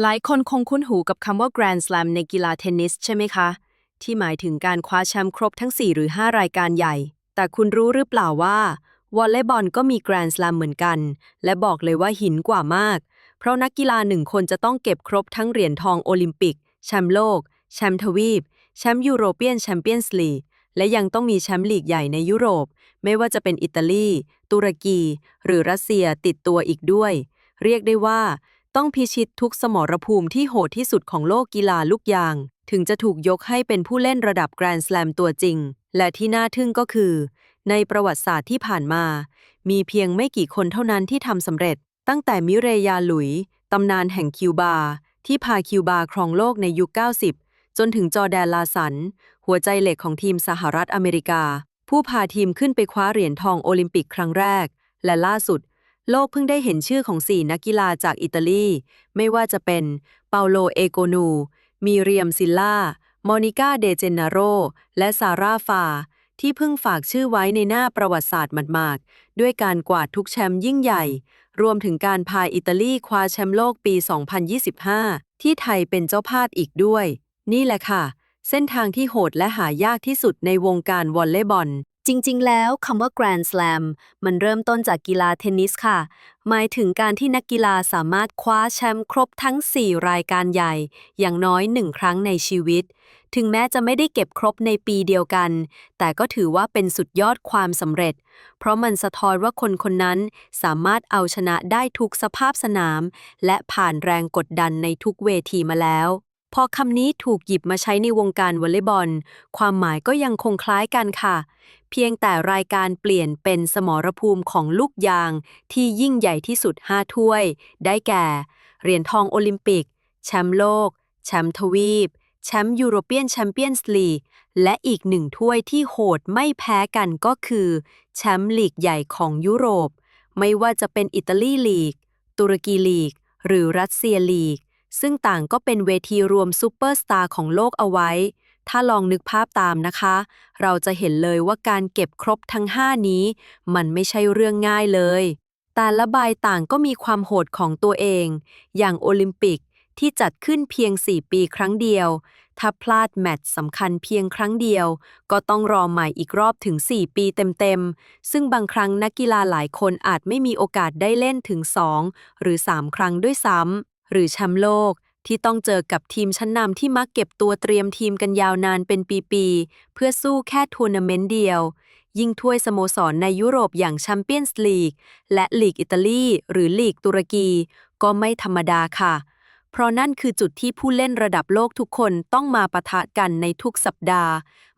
หลายคนคงคุ้นหูกับคำว่า Grand Slam ในกีฬาเทนนิสใช่ไหมคะ ที่หมายถึงการคว้าแชมป์ครบทั้ง 4 หรือ 5 รายการใหญ่ แต่คุณรู้หรือเปล่าว่าวอลเลย์บอลก็มี Grand Slam เหมือนกัน และบอกเลยว่าหินกว่ามาก เพราะนักกีฬาหนึ่งคนจะต้องเก็บครบทั้งเหรียญทองโอลิมปิก แชมป์โลก แชมป์ทวีป แชมป์ยูโรเปียนแชมเปี้ยนส์ลีก และยังต้องมีแชมป์ลีกใหญ่ในยุโรป ไม่ว่าจะเป็นอิตาลี ตุรกี หรือรัสเซียติดตัวอีกด้วย เรียกได้ว่า ต้องพิชิตทุกสมรภูมิที่โหดที่สุดของโลกกีฬาลูกยาง ถึงจะถูกยกให้เป็นผู้เล่นระดับแกรนด์สแลมตัวจริง และที่น่าทึ่งก็คือ ในประวัติศาสตร์ที่ผ่านมา มีเพียงไม่กี่คนเท่านั้นที่ทำสำเร็จ ตั้งแต่มิเรยาหลุย ตำนานแห่งคิวบา ที่พาคิวบาครองโลกในยุค 90 จนถึงจอแดนลาสัน หัวใจเหล็กของทีมสหรัฐอเมริกา ผู้พาทีมขึ้นไปคว้าเหรียญทองโอลิมปิกครั้งแรก และล่าสุด โลกเพิ่งได้เห็นชื่อของ4นักกีฬาจากอิตาลี ไม่ว่าจะเป็นเปาโลเอโกนู มีเรียมซิลล่ามอนิก้าเดเจนาโร และซาร่าฟา ที่เพิ่งฝากชื่อไว้ในหน้าประวัติศาสตร์หมาดๆ ด้วยการกวาดทุกแชมป์ยิ่งใหญ่ รวมถึงการพาอิตาลีคว้าแชมป์โลกปี 2025 ที่ไทยเป็นเจ้าภาพอีกด้วย นี่แหละค่ะ เส้นทางที่โหดและหายากที่สุดในวงการวอลเลย์บอล จริงๆ แล้วคำว่า Grand Slam มันเริ่มต้นจากกีฬาเทนนิสค่ะ หมายถึงการที่นักกีฬาสามารถคว้าแชมป์ครบทั้ง 4 รายการใหญ่ อย่างน้อยหนึ่งครั้งในชีวิต ถึงแม้จะไม่ได้เก็บครบในปีเดียวกัน แต่ก็ถือว่าเป็นสุดยอดความสำเร็จ เพราะมันสะท้อนว่าคนคนนั้นสามารถเอาชนะได้ทุกสภาพสนาม และผ่านแรงกดดันในทุกเวทีมาแล้ว พอคำนี้ถูกหยิบมาใช้ในวงการวอลเลย์บอล ความหมายก็ยังคงคล้ายกันค่ะ เพียงแต่รายการเปลี่ยนเป็นสมรภูมิของลูกยาง ที่ยิ่งใหญ่ที่สุด 5 ถ้วย ได้แก่ เหรียญทองโอลิมปิก แชมป์โลก แชมป์ทวีป แชมป์ยูโรเปียนแชมเปี้ยนส์ลีก และอีกหนึ่งถ้วยที่โหดไม่แพ้กันก็คือ แชมป์ลีกใหญ่ของยุโรป ไม่ว่าจะเป็นอิตาลีลีก ตุรกีลีก หรือรัสเซียลีก ซึ่งต่างก็เป็นเวทีรวมซูเปอร์สตาร์ของโลกเอาไว้ ถ้าลองนึกภาพตามนะคะ เราจะเห็นเลยว่าการเก็บครบทั้ง 5 นี้ มันไม่ใช่เรื่องง่ายเลย แต่ละใบต่างก็มีความโหดของตัวเอง อย่างโอลิมปิกที่จัดขึ้นเพียง 4 ปีครั้งเดียว ถ้าพลาดแมตช์สำคัญเพียงครั้งเดียว ก็ต้องรอใหม่อีกรอบถึง 4 ปีเต็มๆ ซึ่งบางครั้งนักกีฬาหลายคนอาจไม่มีโอกาสได้เล่นถึง 2 หรือ 3 ครั้งด้วยซ้ำ หรือแชมป์โลกที่ต้องเจอกับทีมชั้นนำที่มักเก็บตัวเตรียมทีมกันยาวนานเป็นปีๆ เพื่อสู้แค่ทัวร์นาเมนต์เดียว ยิ่งถ้วยสโมสรในยุโรปอย่างแชมเปี้ยนส์ลีกและลีกอิตาลีหรือลีกตุรกี ก็ไม่ธรรมดาค่ะ เพราะนั่นคือจุดที่ผู้เล่นระดับโลกทุกคนต้องมาปะทะกันในทุกสัปดาห์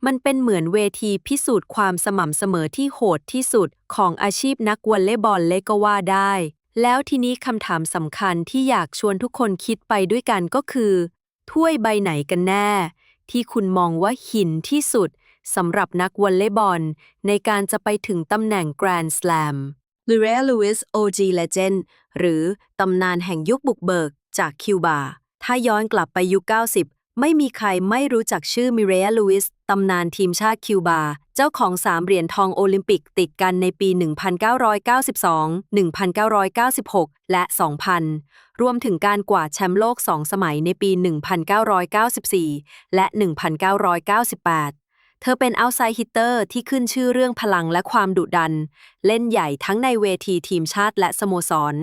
มันเป็นเหมือนเวทีพิสูจน์ความสม่ำเสมอที่โหดที่สุดของอาชีพนักวอลเลย์บอลเลยก็ว่าได้ แล้วทีนี้คำถามสำคัญที่อยากชวนทุกคนคิดไปด้วยกันก็คือ ถ้วยใบไหนกันแน่ ที่คุณมองว่าหินที่สุดสำหรับนักวอลเลย์บอล ในการจะไปถึงตำแหน่ง Grand Slam l u r e Lewis OG Legend หรือตำนานแห่งยุคบุกเบิกจากคิวบา ถ้าย้อนกลับไปยุค 90 ไม่มีใครไม่รู้จักชื่อมิเรียลูอิสตำนานทีมชาติคิวบา เจ้าของสามเหรียญทองโอลิมปิกติดกันในปี 1992 1996 และ 2000 รวมถึงการกวาดแชมป์โลกสองสมัยในปี 1994 และ 1998 เธอเป็นเอาไซฮิตเตอร์ที่ขึ้นชื่อเรื่องพลังและความดุดัน เล่นใหญ่ทั้งในเวทีทีมชาติและสโมสร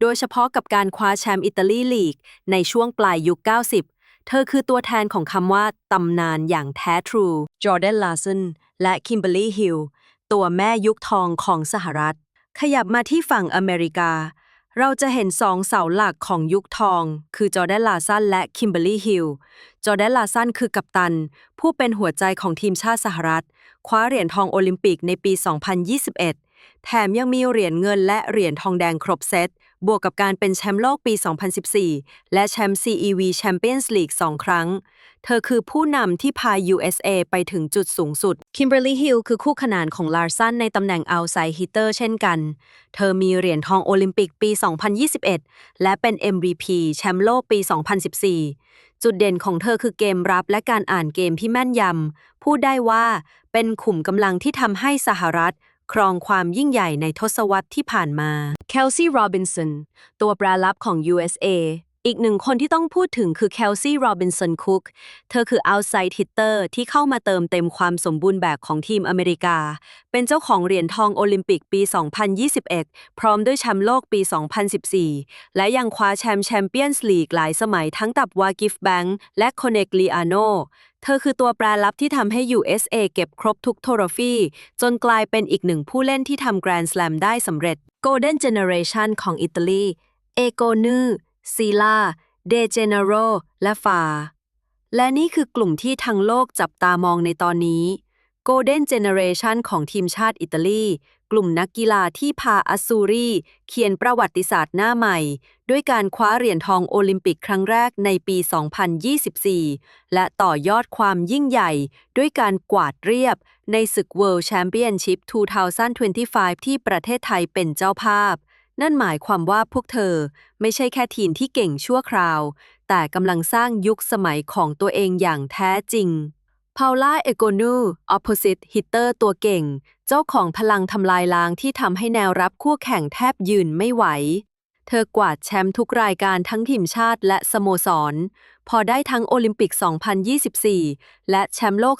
โดยเฉพาะกับการคว้าแชมป์อิตาลีลีก ในช่วงปลายยุค 90 เธอคือตัวแทนของคำว่าตำนานอย่างแท้ทรูจอร์แดนลาสัน และคิมเบอร์รี่ฮิลตัวแม่ยุคทองของสหรัฐ ขยับมาที่ฝั่งอเมริกา เราจะเห็นสองเสาหลักของยุคทอง คือจอร์แดนลาซันและคิมเบอร์รี่ฮิลจอร์แดนลาซันคือกัปตัน ผู้เป็นหัวใจของทีมชาติสหรัฐ คว้าเหรียญทองโอลิมปิกในปี 2021 แถมยังมีเหรียญเงินและเหรียญทองแดงครบเซต บวกกับการเป็นแชมป์โลกปี 2014 และแชมป์ CEV Champions League 2 ครั้ง เธอคือผู้นำที่พา USA ไปถึงจุดสูงสุด Kimberly Hill คือคู่ขนานของลาร์สันในตำแหน่ง outside hitter เช่นกัน เธอมีเหรียญทองโอลิมปิกปี 2021 และเป็น MVP แชมป์โลกปี 2014 จุดเด่นของเธอคือเกมรับและการอ่านเกมที่แม่นยำ พูดได้ว่าเป็นขุมกำลังที่ทำให้สหรัฐครองความยิ่งใหญ่ในทศวรรษที่ผ่านมา เคลซี่โรบินสันตัวแปรลับของ USA อีกหนึ่งคนที่ต้องพูดถึงคือเคลซี่โรบินสันคุก เธอคือ outside hitter ที่เข้ามาเติมเต็มความสมบูรณ์แบบของทีมอเมริกา เป็นเจ้าของเหรียญทองโอลิมปิกปี 2021 พร้อมด้วยแชมป์โลกปี 2014 และยังคว้าแชมป์แชมเปี้ยนส์ลีกหลายสมัยทั้งกับวากิฟแบงค์และโคเนกลีอาโนเธอคือตัวแปรลับที่ทำให้ USA เก็บครบทุกโทรฟี่ จนกลายเป็นอีกหนึ่งผู้เล่นที่ทำแกรนด์ส a ลมได้สำเร็จ Golden Generation ของอิตาลี เอโกนือ ซีลา เดเจเนโร และฟา และนี่คือกลุ่มที่ทั้งโลกจับตามองในตอนนี้ Golden Generation ของทีมชาติอิตาลี กลุ่มนักกีฬาที่พาอัสซูรีเขียนประวัติศาสตร์หน้าใหม่ ด้วยการคว้าเหรียญทองโอลิมปิกครั้งแรกในปี 2024 และต่อยอดความยิ่งใหญ่ ด้วยการกวาดเรียบในศึก World Championship 2025 ที่ประเทศไทยเป็นเจ้าภาพ นั่นหมายความว่าพวกเธอไม่ใช่แค่ทีมที่เก่งชั่วคราว แต่กำลังสร้างยุคสมัยของตัวเองอย่างแท้จริงพาล่าเอโกนูออปโ s สิตฮิตเตอร์ตัวเก่ง เจ้าของพลังทำลายล้างที่ทำให้แนวรับคู่แข่งแทบยืนไม่ไหว เธอกวาดแชมป์ทุกรายการทั้งทีมชาติและสโมสร พอได้ทั้งโอลิมปิก 2024 และแชมป์โลก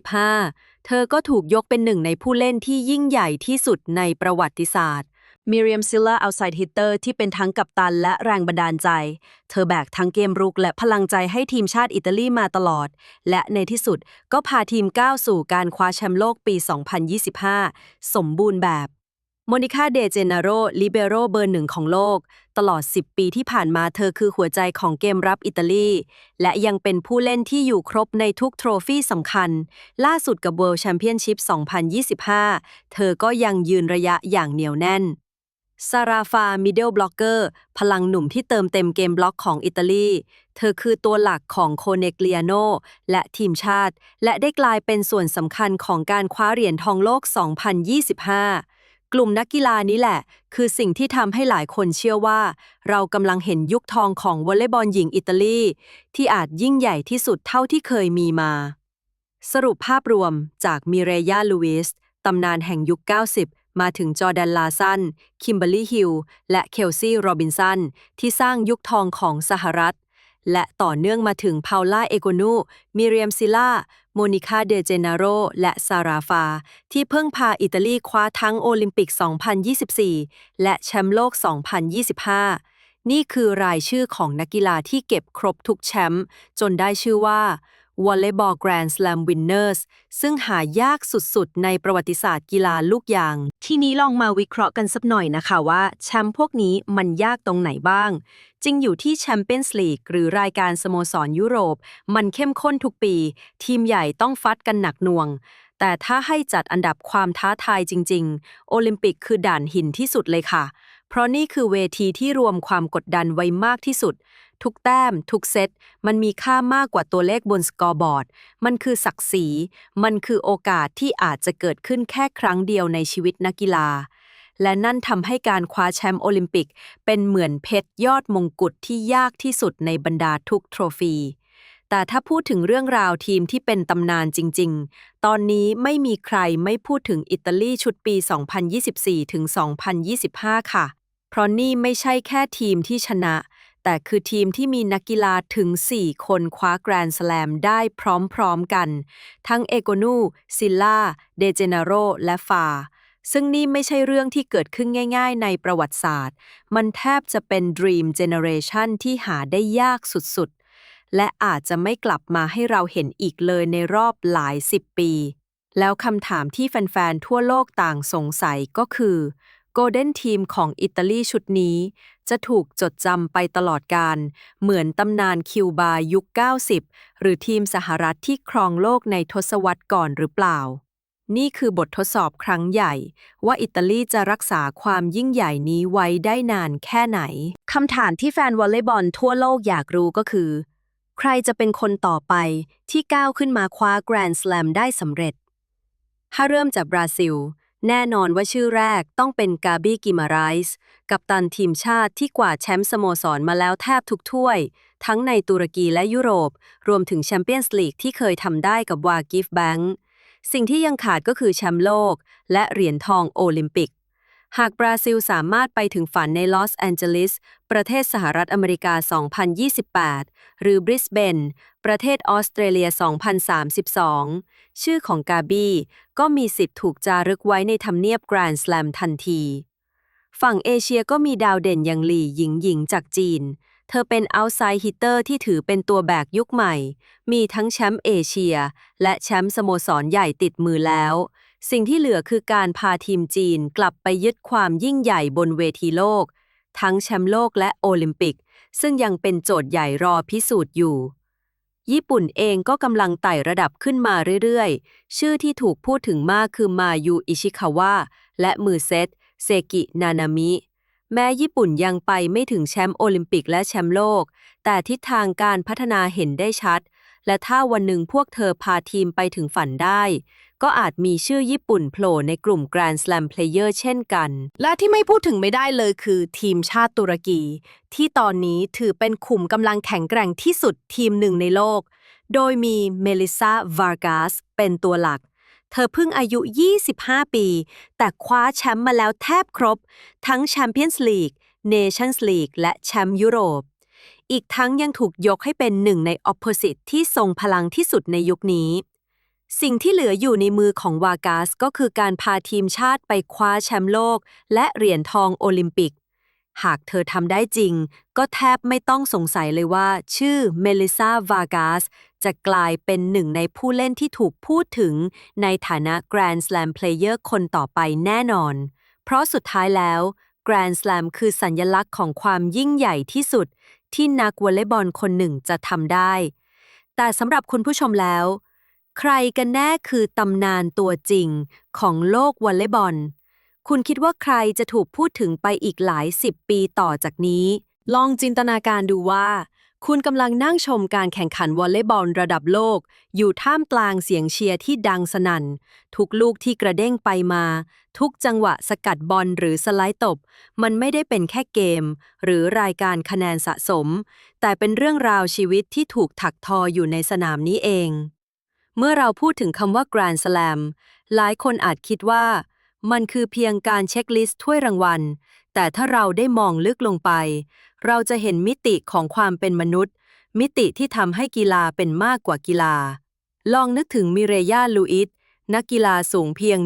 2025 เธอก็ถูกยกเป็นหนึ่งในผู้เล่นที่ยิ่งใหญ่ที่สุดในประวัติศาสตร์ มิเรียมซิลล่าเอาไซด์ฮิตเตอร์ที่เป็นทั้งกัปตันและแรงบันดาลใจ เธอแบกทั้งเกมรุกและพลังใจให้ทีมชาติอิตาลีมาตลอด และในที่สุดก็พาทีมก้าวสู่การคว้าแชมป์โลกปี 2025 สมบูรณ์แบบโมนิคาเดเจเนโรลิเบโรเบอร์หนึ่งของโลก ตลอด 10 ปีที่ผ่านมาเธอคือหัวใจของเกมรับอิตาลี และยังเป็นผู้เล่นที่อยู่ครบในทุกโทรฟี่สำคัญ ล่าสุดกับ World Championship 2025 เธอก็ยังยืนระยะอย่างเหนียวแน่น ซาราฟา มิเดิลบล็อกเกอร์ พลังหนุ่มที่เติมเต็มเกมบล็อกของอิตาลี เธอคือตัวหลักของโคเนกเลียโนและทีมชาติ และได้กลายเป็นส่วนสำคัญของการคว้าเหรียญทองโลก 2025 กลุ่มนักกีฬานี้แหละ คือสิ่งที่ทำให้หลายคนเชื่อว่า เรากำลังเห็นยุคทองของวอลเลย์บอลหญิงอิตาลี ที่อาจยิ่งใหญ่ที่สุดเท่าที่เคยมีมา สรุปภาพรวมจากมิเรยาลูวิสตำนานแห่งยุค 90 มาถึงจอแดนลาซัน คิมเบอร์รี่ฮิลและเคลซี่โรบินสัน ที่สร้างยุคทองของสหรัฐ และต่อเนื่องมาถึงพา u ล่าเอโกนู มิเรียมซิล่า โมนิคาเดเจนาโร และซาราฟา ที่เพิ่งพาอิตาลีคว้าทั้งโอลิมปิก 2024 และแชมป์โลก 2025 นี่คือรายชื่อของนักกีฬาที่เก็บครบทุกแชมป์จนได้ชื่อว่า Volleyball Grand Slam Winners ซึ่งหายากสุดๆ ในประวัติศาสตร์กีฬาลูกยาง ทีนี้ลองมาวิเคราะห์กันสักหน่อยนะคะว่าแชมป์พวกนี้มันยากตรงไหนบ้าง จริงอยู่ที่แชมเปี้ยนส์ลีกหรือรายการสโมสรยุโรป มันเข้มข้นทุกปี ทีมใหญ่ต้องฟัดกันหนักหน่วง แต่ถ้าให้จัดอันดับความท้าทายจริง ๆ โอลิมปิกคือด่านหินที่สุดเลยค่ะ เพราะนี่คือเวทีที่รวมความกดดันไว้มากที่สุด ทุกแต้ม ทุกเซต มันมีค่ามากกว่าตัวเลขบนสกอร์บอร์ด มันคือศักดิ์ศรี มันคือโอกาสที่อาจจะเกิดขึ้นแค่ครั้งเดียวในชีวิตนักกีฬา และนั่นทำให้การคว้าแชมป์โอลิมปิก เป็นเหมือนเพชรยอดมงกุฎที่ยากที่สุดในบรรดาทุกโทรฟีแต่ถ้าพูดถึงเรื่องราวทีมที่เป็นตำนานจริง ๆ ตอนนี้ไม่มีใครไม่พูดถึงอิตาลีชุดปี 2024 ถึง 2025 ค่ะ เพราะนี่ไม่ใช่แค่ทีมที่ชนะ แต่คือทีมที่มีนักกีฬาถึง 4 คนคว้าแกรนด์สแลมได้พร้อมๆกัน ทั้งเอโกนู ซิลล่า เดเจเนโร และฟา ซึ่งนี่ไม่ใช่เรื่องที่เกิดขึ้นง่ายๆ ในประวัติศาสตร์ มันแทบจะเป็น Dream Generation ที่หาได้ยากสุดๆ และอาจจะไม่กลับมาให้เราเห็นอีกเลยในรอบหลายสิบปี แล้วคำถามที่แฟนๆ ทั่วโลกต่างสงสัยก็คือโกลเด้นทีมของอิตาลีชุดนี้ จะถูกจดจำไปตลอดการ เหมือนตำนานคิวบายุค 90 หรือทีมสหรัฐที่ครองโลกในทศวรรษก่อนหรือเปล่า นี่คือบททดสอบครั้งใหญ่ ว่าอิตาลีจะรักษาความยิ่งใหญ่นี้ไว้ได้นานแค่ไหนคำถามที่แฟนวอลเลย์บอลทั่วโลกอยากรู้ก็คือ ใครจะเป็นคนต่อไปที่ก้าวขึ้นมาคว้าแกรนด์สแลมได้สำเร็จ ถ้าเริ่มจากบราซิล แน่นอนว่าชื่อแรกต้องเป็นกาบี้กิมาไรส์กัปตันทีมชาติที่กวาดแชมป์สโมสรมาแล้วแทบทุกถ้วย ทั้งในตุรกีและยุโรป รวมถึงแชมเปี้ยนส์ลีกที่เคยทำได้กับวากิฟแบงค์สิ่งที่ยังขาดก็คือแชมป์โลก และเหรียญทองโอลิมปิก หากบราซิลสามารถไปถึงฝันในลอสแอนเจลิส ประเทศสหรัฐอเมริกา 2028 หรือบริสเบน ประเทศออสเตรเลีย 2032 ชื่อของกาบี้ก็มีสิทธิ์ถูกจารึกไว้ในทำเนียบแกรนด์ส a ลมทันที ฝั่งเอเชียก็มีดาวเด่นอย่างหลี่หญิงหญิงจากจีน เธอเป็นเอาไซด์ฮิตเตอร์ที่ถือเป็นตัวแบกยุคใหม่ มีทั้งแชมป์เอเชีย และแชมป์สโมสรใหญ่ติดมือแล้ว สิ่งที่เหลือคือการพาทีมจีนกลับไปยึดความยิ่งใหญ่บนเวทีโลก ทั้งแชมป์โลกและโอลิมปิก ซึ่งยังเป็นโจทย์ใหญ่รอพิสูจน์อยู่ ญี่ปุ่นเองก็กำลังไต่ระดับขึ้นมาเรื่อยๆ ชื่อที่ถูกพูดถึงมากคือมายูอิชิคาวะและมือเซตเซกินานามิ แม้ญี่ปุ่นยังไปไม่ถึงแชมป์โอลิมปิกและแชมป์โลก แต่ทิศทางการพัฒนาเห็นได้ชัด และถ้าวันหนึ่งพวกเธอพาทีมไปถึงฝันได้ ก็อาจมีชื่อญี่ปุ่นโผล่ในกลุ่ม Grand Slam Player เช่นกัน และที่ไม่พูดถึงไม่ได้เลยคือทีมชาติตุรกี ที่ตอนนี้ถือเป็นขุมกำลังแข็งแกร่งที่สุดทีมหนึ่งในโลก โดยมีเมลิซาวาร์กาสเป็นตัวหลักเธอเพิ่งอายุ 25 ปี แต่คว้าแชมป์มาแล้วแทบครบ ทั้งแชมเปี้ยนส์ลีก เนชั่นส์ลีก และแชมป์ยุโรป อีกทั้งยังถูกยกให้เป็นหนึ่งในอ p โ o s i t e ที่ทรงพลังที่สุดในยุคนี้ สิ่งที่เหลืออยู่ในมือของวากาสก็คือการพาทีมชาติไปคว้าแชมป์โลก และเหรียญทองโอลิมปิก หากเธอทำได้จริง ก็แทบไม่ต้องสงสัยเลยว่า ชื่อเมลิซาวากาสจะกลายเป็นหนึ่งในผู้เล่นที่ถูกพูดถึง ในฐานะ Grand Slam Player คนต่อไปแน่นอน เพราะสุดท้ายแล้ว Grand Slam คือสัญลักษณ์ของความยิ่งใหญ่ที่สุด ที่นักวอลเลย์บอลคนหนึ่งจะทำได้ แต่สำหรับคุณผู้ชมแล้ว ใครกันแน่คือตำนานตัวจริงของโลกวอลเลย์บอล คุณคิดว่าใครจะถูกพูดถึงไปอีกหลายสิบปีต่อจากนี้ ลองจินตนาการดูว่า คุณกำลังนั่งชมการแข่งขันวอลเลย์บอลระดับโลก อยู่ท่ามกลางเสียงเชียร์ที่ดังสนั่น ทุกลูกที่กระเด้งไปมา ทุกจังหวะสกัดบอลหรือสไลด์ตบ มันไม่ได้เป็นแค่เกม หรือรายการคะแนนสะสม แต่เป็นเรื่องราวชีวิตที่ถูกถักทออยู่ในสนามนี้เอง เมื่อเราพูดถึงคำว่า Grand Slam หลายคนอาจคิดว่า มันคือเพียงการเช็คลิสต์ถ้วยรางวัล แต่ถ้าเราได้มองลึกลงไป เราจะเห็นมิติของความเป็นมนุษย์ มิติที่ทำให้กีฬาเป็นมากกว่ากีฬา ลองนึกถึงมิเรยาลูอิสนักกีฬาสูงเพียง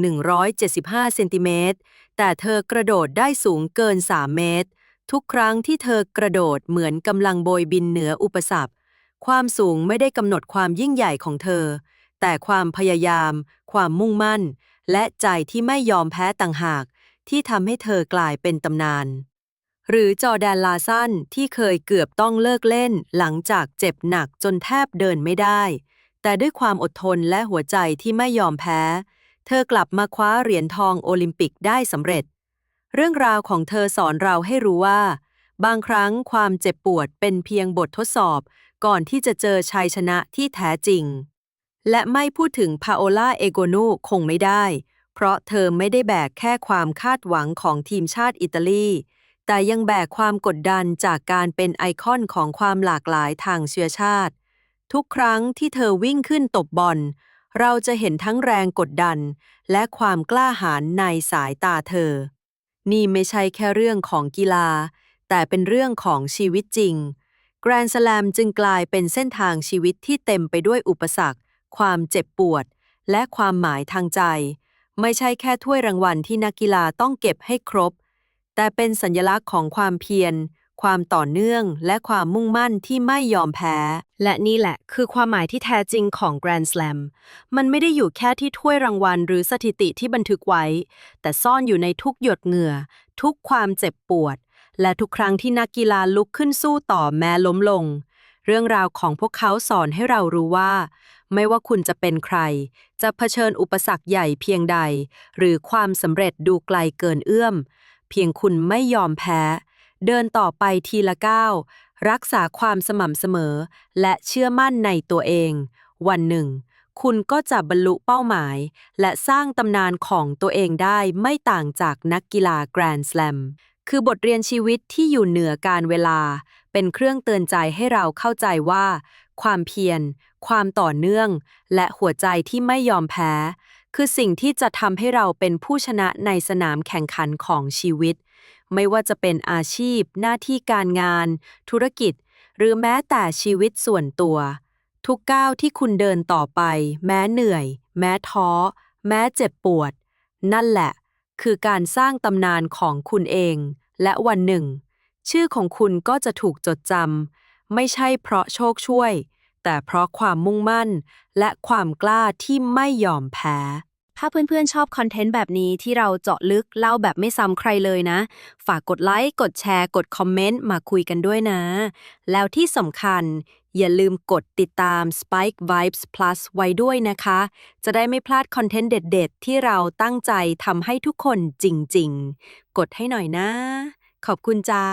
175 เซนติเมตร แต่เธอกระโดดได้สูงเกิน 3 เมตร ทุกครั้งที่เธอกระโดดเหมือนกำลังโบยบินเหนืออุปสรรค ความสูงไม่ได้กำหนดความยิ่งใหญ่ของเธอ แต่ความพยายาม ความมุ่งมั่น และใจที่ไม่ยอมแพ้ต่างหาก ที่ทำให้เธอกลายเป็นตำนาน หรือจอแดนลาซันที่เคยเกือบต้องเลิกเล่น หลังจากเจ็บหนักจนแทบเดินไม่ได้ แต่ด้วยความอดทนและหัวใจที่ไม่ยอมแพ้ เธอกลับมาคว้าเหรียญทองโอลิมปิกได้สำเร็จ เรื่องราวของเธอสอนเราให้รู้ว่า บางครั้งความเจ็บปวดเป็นเพียงบททดสอบ ก่อนที่จะเจอชัยชนะที่แท้จริง และไม่พูดถึงพาโอลาเอโกนูคงไม่ได้ เพราะเธอไม่ได้แบกแค่ความคาดหวังของทีมชาติอิตาลี แต่ยังแบกความกดดันจากการเป็นไอคอนของความหลากหลายทางเชื้อชาติ ทุกครั้งที่เธอวิ่งขึ้นตบบอล เราจะเห็นทั้งแรงกดดัน และความกล้าหาญในสายตาเธอ นี่ไม่ใช่แค่เรื่องของกีฬา แต่เป็นเรื่องของชีวิตจริงแกรนด์ส a ลมจึงกลายเป็นเส้นทางชีวิตที่เต็มไปด้วยอุปสรรค ความเจ็บปวด และความหมายทางใจ ไม่ใช่แค่ถ้วยรางวัลที่นักกีฬาต้องเก็บให้ครบ แต่เป็นสัญลักษณ์ของความเพียร ความต่อเนื่อง และความมุ่งมั่นที่ไม่ยอมแพ้ และนี่แหละ คือความหมายที่แท้จริงของ Grand Slam มันไม่ได้อยู่แค่ที่ถ้วยรางวัลหรือสถิติที่บันทึกไว้ แต่ซ่อนอยู่ในทุกหยดเหงื่อ ทุกความเจ็บปวด และทุกครั้งที่นักกีฬาลุกขึ้นสู้ต่อแม้ล้มลงเรื่องราวของพวกเขาสอนให้เรารู้ว่า ไม่ว่าคุณจะเป็นใคร จะเผชิญอุปสรรคใหญ่เพียงใด หรือความสำเร็จดูไกลเกินเอื้อม เพียงคุณไม่ยอมแพ้ เดินต่อไปทีละก้าวรักษาความสม่ำเสมอ และเชื่อมั่นในตัวเอง วันหนึ่ง คุณก็จะบรรลุเป้าหมาย และสร้างตำนานของตัวเองได้ไม่ต่างจากนักกีฬาแกรนด์ส a ลมคือบทเรียนชีวิตที่อยู่เหนือการเวลา เป็นเครื่องเตือนใจให้เราเข้าใจว่า ความเพียร ความต่อเนื่อง และหัวใจที่ไม่ยอมแพ้ คือสิ่งที่จะทำให้เราเป็นผู้ชนะในสนามแข่งขันของชีวิต ไม่ว่าจะเป็นอาชีพ หน้าที่การงาน ธุรกิจ หรือแม้แต่ชีวิตส่วนตัว ทุกก้าวที่คุณเดินต่อไป แม้เหนื่อย แม้ท้อ แม้เจ็บปวด นั่นแหละ คือการสร้างตำนานของคุณเอง และวันหนึ่ง ชื่อของคุณก็จะถูกจดจำไม่ใช่เพราะโชคช่วย แต่เพราะความมุ่งมั่น และความกล้าที่ไม่ยอมแพ้ ถ้าเพื่อนๆ ชอบคอนเทนต์แบบนี้ที่เราเจาะลึกเล่าแบบไม่ซ้ำใครเลยนะ ฝากกดไลค์ กดแชร์ กดคอมเมนต์มาคุยกันด้วยนะ แล้วที่สำคัญอย่าลืมกดติดตาม Spike Vibes Plus ไว้ด้วยนะคะ จะได้ไม่พลาดคอนเทนต์เด็ด ๆ ที่เราตั้งใจทำให้ทุกคนจริง ๆ กดให้หน่อยนะ ขอบคุณจ้า